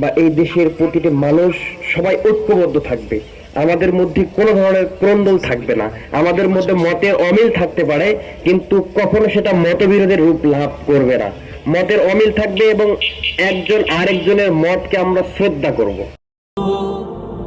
বা এই দেশের প্রতিটি মানুষ সবাই ঐক্যবদ্ধ থাকবে। আমাদের মধ্যে কোনো ধরনের ক্রন্দল থাকবে না। আমাদের মধ্যে মতের অমিল থাকতে পারে, কিন্তু কখনো সেটা মতবিরোধের রূপ লাভ করবে না। মতের অমিল থাকবে এবং একজন আরেকজনের মতকে আমরা শ্রদ্ধা করব।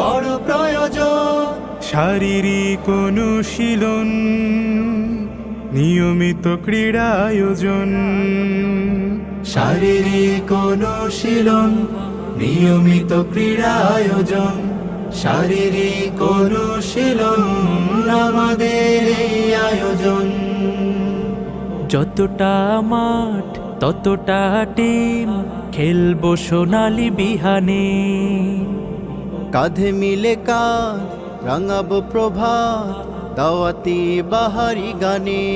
বড় প্রয়োজন। শারীরিক অনুশীলন নিয়মিত ক্রীড়া আয়োজন। শারীরিক অনুশীলন নিয়মিত ক্রীড়া আয়োজন। শারীরিক অনুশীলন আমাদের এই আয়োজন। যতটা মাঠ ততটা টিম খেলব সোনালি বিহানে। কাঁধে মিলে কাঁধ রাঙাবো প্রভাত, দাওয়াতি বাহারি গানে।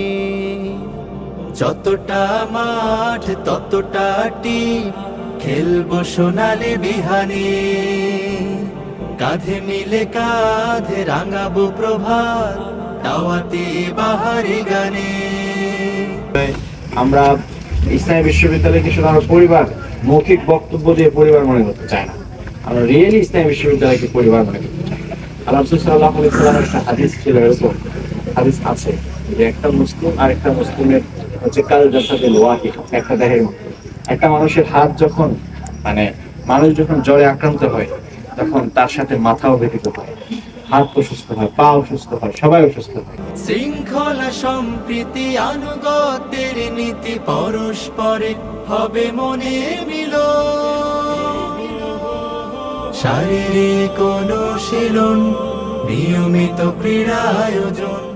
যতটা মাঠ, ততটা টিম, খেলব সোনালি বিহানে। কাঁধে মিলে কাঁধে, রাঙাবো প্রভাত, দাওয়াতি বাহারি গানে। আমরা ইসলামী বিশ্ববিদ্যালয়কে শুধু আমার পরিবার, মৌখিক বক্তব্য দিয়ে পরিবার মনে করতে চাই না। আমরা ইসলামী বিশ্ববিদ্যালয়কে পরিবার হাদিস ছিল, এরকম হাদিস আছে যে একটা মুসলিম আর একটা মুসলিমের হচ্ছে কাল একটা দেহের একটা মানুষের হাত যখন মানে মানুষ যখন জ্বরে আক্রান্ত হয়, তখন তার সাথে মাথাও ব্যথিত হয়। হাত অসুস্থ হয়, পা অসুস্থ হয়, সবাই অসুস্থ হয়। শৃঙ্খলা সম্প্রীতি আনুগত্যের নীতি পরস্পরে হবে মনে মিল শারীরিক অনুশীলন নিয়মিত ক্রীড়া আয়োজন।